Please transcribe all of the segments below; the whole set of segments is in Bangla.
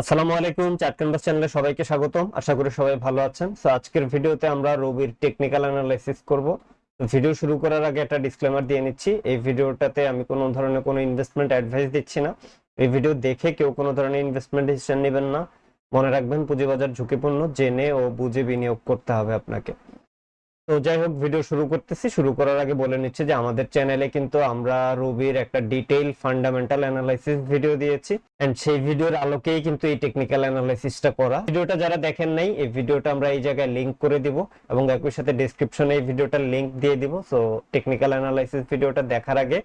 আসসালামু আলাইকুম, চার ক্যানভাস চ্যানেলে সবাইকে স্বাগতম। আশা করি সবাই ভালো আছেন। তো আজকের ভিডিওতে আমরা রবির টেকনিক্যাল অ্যানালাইসিস করব। ভিডিও শুরু করার আগে একটা ডিসক্লেমার দিয়ে নিচ্ছি। এই ভিডিওটাতে আমি কোনো ধরনের কোনো ইনভেস্টমেন্ট অ্যাডভাইস দিচ্ছি না। এই ভিডিও দেখে কেউ কোনো ধরনের ইনভেস্টমেন্ট ডিসিশন নেবেন না। মনে রাখবেন, পুঁজিবাজার ঝুঁকিপূর্ণ, জেনে ও বুঝে বিনিয়োগ করতে হবে আপনাকে। তো যাই হোক ভিডিও শুরু করতেছি। শুরু করার আগে বলে নিচ্ছি যে আমাদের চ্যানেলে কিন্তু আমরা রুবির একটা ডিটেইল ফান্ডামেন্টাল অ্যানালাইসিস ভিডিও দিয়েছি। এন্ড সেই ভিডিওর আলোকেই কিন্তু এই টেকনিক্যাল অ্যানালাইসিসটা করা। ভিডিওটা যারা দেখেন নাই, এই ভিডিওটা আমরা এই জায়গায় লিংক করে দিব এবং একই সাথে ডেসক্রিপশনে এই ভিডিওটার লিংক দিয়ে দিব। সো টেকনিক্যাল অ্যানালাইসিস ভিডিওটা দেখার আগে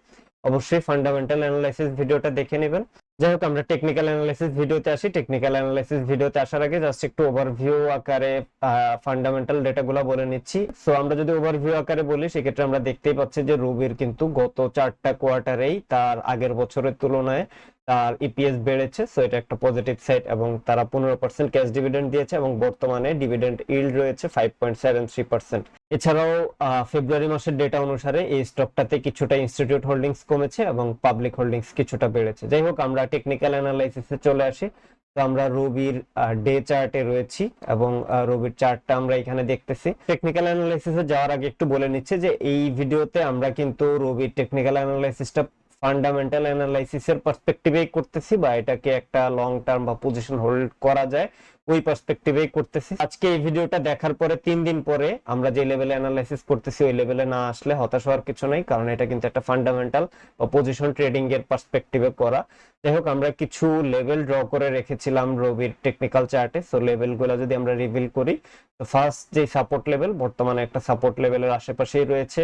অবশ্যই ফান্ডামেন্টাল অ্যানালাইসিস ভিডিওটা দেখে নেবেন। যাই হোক, আমরা টেকনিক্যাল অ্যানালাইসিস ভিডিওতে আসি। টেকনিক্যাল অ্যানালাইসিস ভিডিওতে আসার আগে জাস্ট একটু ওভারভিউ আকারে ফান্ডামেন্টাল ডেটাগুলো বলে নিচ্ছি। সো আমরা যদি ওভারভিউ আকারে বলি, সেক্ষেত্রে আমরা দেখতেই পাচ্ছি যে রবির কিন্তু গত চারটা কোয়ার্টারেই তার আগের বছরের তুলনায় তার ইপিএস বেড়েছে সো এটা একটা পজিটিভ সাইড এবং তারা পনেরো পার্সেন্ট ক্যাশ ডিভিডেন্ড দিয়েছে এবং বর্তমানে ডিভিডেন্ড ইল্ড রয়েছে five point seven three percent এছাড়াও ফেব্রুয়ারি মাসের ডেটা অনুসারে এই স্টকটাতে কিছুটা ইনস্টিটিউট হোল্ডিংস কমেছে এবং পাবলিক হোল্ডিংস কিছুটা বেড়েছে। যাই হোক, আমরা টেকনিক্যাল অ্যানালাইসিসে চলে আসি। তো আমরা রবির ডে চার্টে রয়েছি এবং রবির চার্টটা আমরা এখানে দেখতেছি। টেকনিক্যাল অ্যানালাইসিসে যাওয়ার আগে একটু বলে নিচ্ছে যে এই ভিডিওতে আমরা কিন্তু রবির টেকনিক্যাল অ্যানালাইসিসটা ফান্ডামেন্টাল অ্যানালাইসিসের পার্সপেক্টিভেই করতেছি বা এটাকে একটা লং টার্ম বা পজিশন হোল্ড করা যায়। ওই পার্সপেক্টিভেই করতেছি। আজকে এই ভিডিওটা দেখার পরে তিন দিন পরে আমরা যে লেভেলে অ্যানালাইসিস করতেছি, ওই লেভেলে না আসলে হতাশ হওয়ার কিছু নেই, কারণ এটা কিন্তু একটা ফান্ডামেন্টাল পজিশন ট্রেডিং এর পার্সপেক্টিভে করা। যাই হোক, আমরা কিছু লেভেল ড্র করে রেখেছিলাম রবির টেকনিক্যাল চার্টে সো লেভেলগুলো যদি আমরা রিভিল করি, তো ফার্স্ট যে সাপোর্ট লেভেল বর্তমানে একটা সাপোর্ট লেভেলের আশেপাশেই রয়েছে।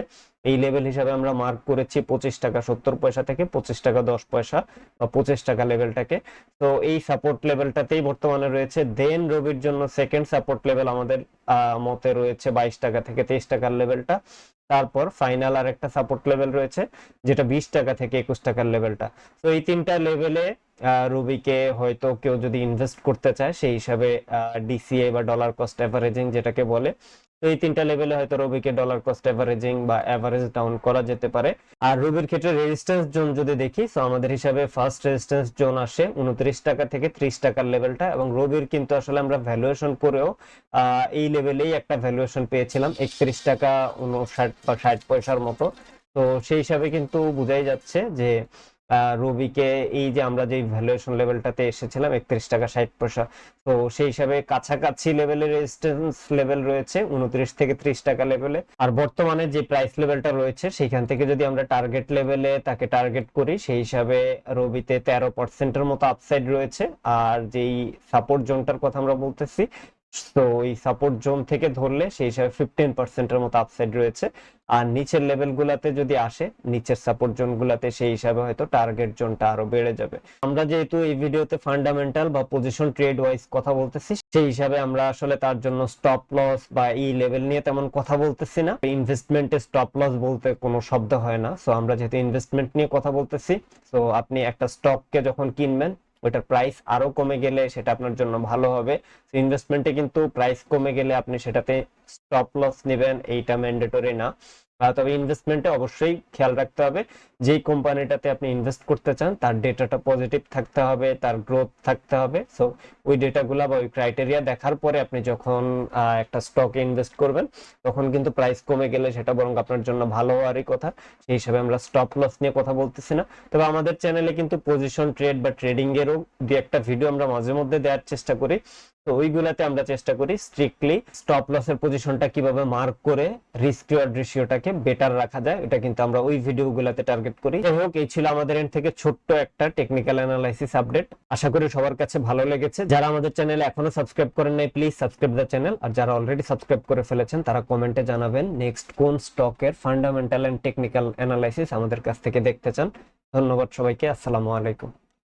এই লেভেল হিসাবে আমরা মার্ক করেছি পঁচিশ টাকা সত্তর পয়সা থেকে, পঁচিশ টাকা দশ পয়সা বা পঁচিশ টাকা লেভেলটাকে তো এই সাপোর্ট লেভেলটাতেই বর্তমানে রয়েছে দেন রবির জন্য সেকেন্ড সাপোর্ট লেভেল আমাদের মতে রয়েছে বাইশ টাকা থেকে তেইশ টাকার লেভেলটা তারপর ফাইনাল আর একটা সাপোর্ট লেভেল রয়েছে, যেটা বিশ টাকা থেকে একুশ টাকার লেভেলটা তো এই তিনটা লেভেলে রুবিকে হয়তো কেউ যদি ইনভেস্ট করতে চায়, সেই হিসাবে ডিসিএ বা ডলার কস্ট অ্যাভারেজিং যেটাকে বলে এই তিনটা লেভেলে হয়তো রবিকে ডলার কস্ট অ্যাভারেজিং বা অ্যাভারেজ ডাউন করা যেতে পারে। আর রবির ক্ষেত্রে রেজিস্ট্যান্স জোন যদি দেখি তো আমাদের হিসাবে ফার্স্ট রেজিস্ট্যান্স জোন আসে উনত্রিশ টাকা থেকে ত্রিশ টাকার লেভেলটা এবং রবির কিন্তু আসলে আমরা ভ্যালুয়েশন করেও এই লেভেলেই একটা ভ্যালুয়েশন পেয়েছিলাম একত্রিশ টাকা উনষাট বা ষাট পয়সার মতো। তো সেই হিসাবে কিন্তু বোঝাই যাচ্ছে যে রবিকে এই যে আমরা যে ভ্যালুয়েশন লেভেলটাতে এসেছিলাম, একত্রিশ টাকা ষাট পয়সা। তো সেই হিসাবে কাছাকাছি লেভেলের রেজিস্ট্যান্স লেভেল রয়েছে, উনত্রিশ থেকে ত্রিশ টাকা লেভেলে আর বর্তমানে যে প্রাইস লেভেলটা রয়েছে, সেখান থেকে যদি আমরা টার্গেট লেভেলে তাকে টার্গেট করি, সেই হিসাবে রবিতে তেরো পার্সেন্টের মতো আপসাইড রয়েছে। আর যেই সাপোর্ট জোনটার কথা আমরা বলতেছি তো এই সাপোর্ট জোন থেকে ধরলে সেই হিসাবে ফিফটিন পার্সেন্টের মতো আপসাইড রয়েছে। আর নিচের লেভেল গুলাতে যদি আসে, নিচের সাপোর্ট জোন গুলাতে সেই হিসাবে হয়তো টার্গেট জোনটা আরও বেড়ে যাবে। আমরা যেহেতু এই ভিডিওতে ফান্ডামেন্টাল বা পজিশন ট্রেড ওয়াইজ কথা বলতেছি, সেই হিসাবে আমরা আসলে তার জন্য স্টপ লস বা এই লেভেল নিয়ে তেমন কথা বলতেছি না। ইনভেস্টমেন্টে স্টপ লস বলতে কোনো শব্দ হয় না। সো আমরা যেহেতু ইনভেস্টমেন্ট নিয়ে কথা বলতেছি সো আপনি একটা স্টককে যখন কিনবেন ওইটার প্রাইস আরও কমে গেলে সেটা আপনার জন্য ভালো হবে। ইনভেস্টমেন্টে কিন্তু প্রাইস কমে গেলে আপনি সেটাতে স্টপ লস নেবেন, এইটা ম্যান্ডেটরি না। তবে ইনভেস্টমেন্টে অবশ্যই খেয়াল রাখতে হবে। যেই কোম্পানিটাতে আপনি ইনভেস্ট করতে চান, তার ডেটাটা পজিটিভ থাকতে হবে, তার গ্রোথ থাকতে হবে। সো ওই ডেটাগুলো বা ওই ক্রাইটেরিয়া দেখার পরে আপনি যখন একটা স্টকে ইনভেস্ট করবেন, তখন কিন্তু প্রাইস কমে গেলে সেটা বরং আপনার জন্য ভালো হওয়ারই কথা। সেই হিসাবে আমরা স্টপ লস নিয়ে কথা বলতেছি না। তবে আমাদের চ্যানেলে কিন্তু পজিশন ট্রেড বা ট্রেডিং এরও দু একটা ভিডিও আমরা মাঝে মধ্যে দেওয়ার চেষ্টা করি। তো ওইগুলাতে আমরা চেষ্টা করি স্ট্রিক্টলি স্টপ লসের পজিশনটা কীভাবে মার্ক করে রিস্ক রিওয়ার্ড রেশিওটাকে বেটার রাখা যায়, এটা কিন্তু আমরা ওই ভিডিওগুলোতে টার্গেট করি। যাই হোক, এই ছিল আমাদের এন্ড থেকে ছোট্ট একটা টেকনিক্যাল অ্যানালাইসিস আপডেট আশা করি সবার কাছে ভালো লেগেছে। যারা আমাদের চ্যানেলে এখনও সাবস্ক্রাইব করেন নাই প্লিজ সাবস্ক্রাইব দ্য চ্যানেল আর যারা অলরেডি সাবস্ক্রাইব করে ফেলেছেন, তারা কমেন্টে জানাবেন নেক্সট কোন স্টকের ফান্ডামেন্টাল এন্ড টেকনিক্যাল অ্যানালাইসিস আমাদের কাছ থেকে দেখতে চান। ধন্যবাদ সবাইকে, আসসালামু আলাইকুম।